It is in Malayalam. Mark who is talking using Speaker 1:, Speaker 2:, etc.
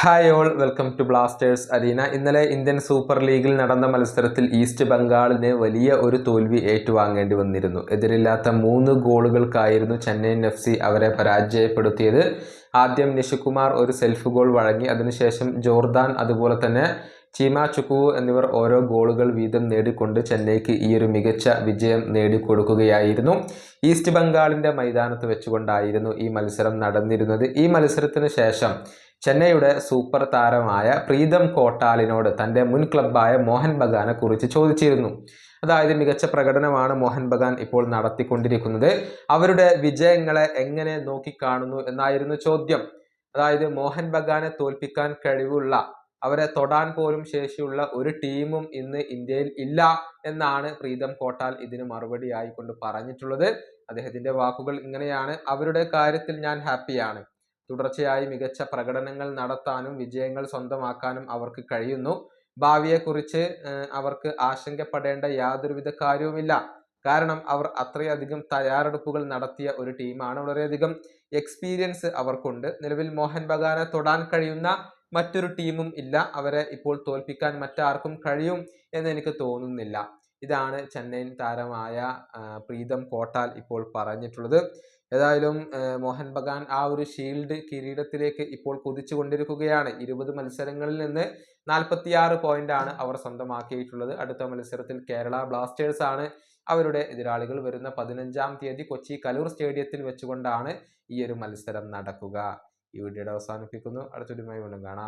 Speaker 1: Hi all welcome to Blasters arena ഇന്നലെ ഇന്ത്യൻ സൂപ്പർ ലീഗിൽ നടന്ന മത്സരത്തിൽ ഈസ്റ്റ് ബംഗാളിന് വലിയ ഒരു തോൽവി ഏറ്റുവാങ്ങേണ്ടി വന്നിരുന്നു. എതിരില്ലാത്ത മൂന്ന് ഗോളുകൾക്കായിരുന്നു ചെന്നൈയിൻ എഫ് സി അവരെ പരാജയപ്പെടുത്തിയത്. ആദ്യം നിഷുകുമാർ ഒരു സെൽഫ് ഗോൾ വഴങ്ങി അതിനുശേഷം ജോർദാൻ അതുപോലെ തന്നെ ചീമ ചുക്കു എന്നിവർ ഓരോ ഗോളുകൾ വീതം നേടിക്കൊണ്ട് ചെന്നൈക്ക് ഈ ഒരു മികച്ച വിജയം നേടിക്കൊടുക്കുകയായിരുന്നു. ഈസ്റ്റ് ബംഗാളിന്റെ മൈതാനത്ത് വെച്ചുകൊണ്ടായിരുന്നു ഈ മത്സരം നടന്നിരുന്നത്. ഈ മത്സരത്തിന് ശേഷം ചെന്നൈയുടെ സൂപ്പർ താരമായ പ്രീതം കോട്ടാലിനോട് തന്റെ മുൻ ക്ലബ്ബായ മോഹൻ ബഗാനെ കുറിച്ച് ചോദിച്ചിരുന്നു. അതായത് മികച്ച പ്രകടനമാണ് മോഹൻ ബഗാൻ ഇപ്പോൾ നടത്തിക്കൊണ്ടിരിക്കുന്നത്. അവരുടെ വിജയങ്ങളെ എങ്ങനെ നോക്കിക്കാണുന്നു എന്നായിരുന്നു ചോദ്യം. അതായത് മോഹൻ ബഗാനെ തോൽപ്പിക്കാൻ കഴിവുള്ള അവരെ തൊടാൻ പോലും ശേഷിയുള്ള ഒരു ടീമും ഇന്ന് ഇന്ത്യയിൽ ഇല്ല എന്നാണ് പ്രീതം കോട്ടാൽ ഇതിന് മറുപടി ആയിക്കൊണ്ട് പറഞ്ഞിട്ടുള്ളത്. അദ്ദേഹത്തിന്റെ വാക്കുകൾ ഇങ്ങനെയാണ്. അവരുടെ കാര്യത്തിൽ ഞാൻ ഹാപ്പിയാണ്. തുടർച്ചയായി മികച്ച പ്രകടനങ്ങൾ നടത്താനും വിജയങ്ങൾ സ്വന്തമാക്കാനും അവർക്ക് കഴിയുന്നു. ഭാവിയെക്കുറിച്ച് അവർക്ക് ആശങ്കപ്പെടേണ്ട യാതൊരുവിധ കാര്യവുമില്ല. കാരണം അവർ അത്രയധികം തയ്യാറെടുപ്പുകൾ നടത്തിയ ഒരു ടീമാണ് വളരെയധികം എക്സ്പീരിയൻസ് അവർക്കുണ്ട്. നിലവിൽ മോഹൻ ബഗാനെ തൊടാൻ കഴിയുന്ന മറ്റൊരു ടീമും ഇല്ല. അവരെ ഇപ്പോൾ തോൽപ്പിക്കാൻ മറ്റാർക്കും കഴിയും എന്ന് എനിക്ക് തോന്നുന്നില്ല. ഇതാണ് ചെന്നൈയിൻ താരമായ പ്രീതം കോട്ടാൽ ഇപ്പോൾ പറഞ്ഞിട്ടുള്ളത്. ഏതായാലും മോഹൻ ബഗാൻ ആ ഒരു ഷീൽഡ് കിരീടത്തിലേക്ക് ഇപ്പോൾ കുതിച്ചു കൊണ്ടിരിക്കുകയാണ് ഇരുപത് മത്സരങ്ങളിൽ നിന്ന് നാൽപ്പത്തിയാറ് പോയിന്റ് ആണ് അവർ സ്വന്തമാക്കിയിട്ടുള്ളത്. അടുത്ത മത്സരത്തിൽ കേരള ബ്ലാസ്റ്റേഴ്സ് ആണ് അവരുടെ എതിരാളികൾ. വരുന്ന പതിനഞ്ചാം തീയതി കൊച്ചി കലൂർ സ്റ്റേഡിയത്തിൽ വെച്ചുകൊണ്ടാണ് ഈ ഒരു മത്സരം നടക്കുക. ഈ വീഡിയോയുടെ അവസാനിപ്പിക്കുന്നു. അടുത്തൊരുമായി വീണ്ടും കാണാം.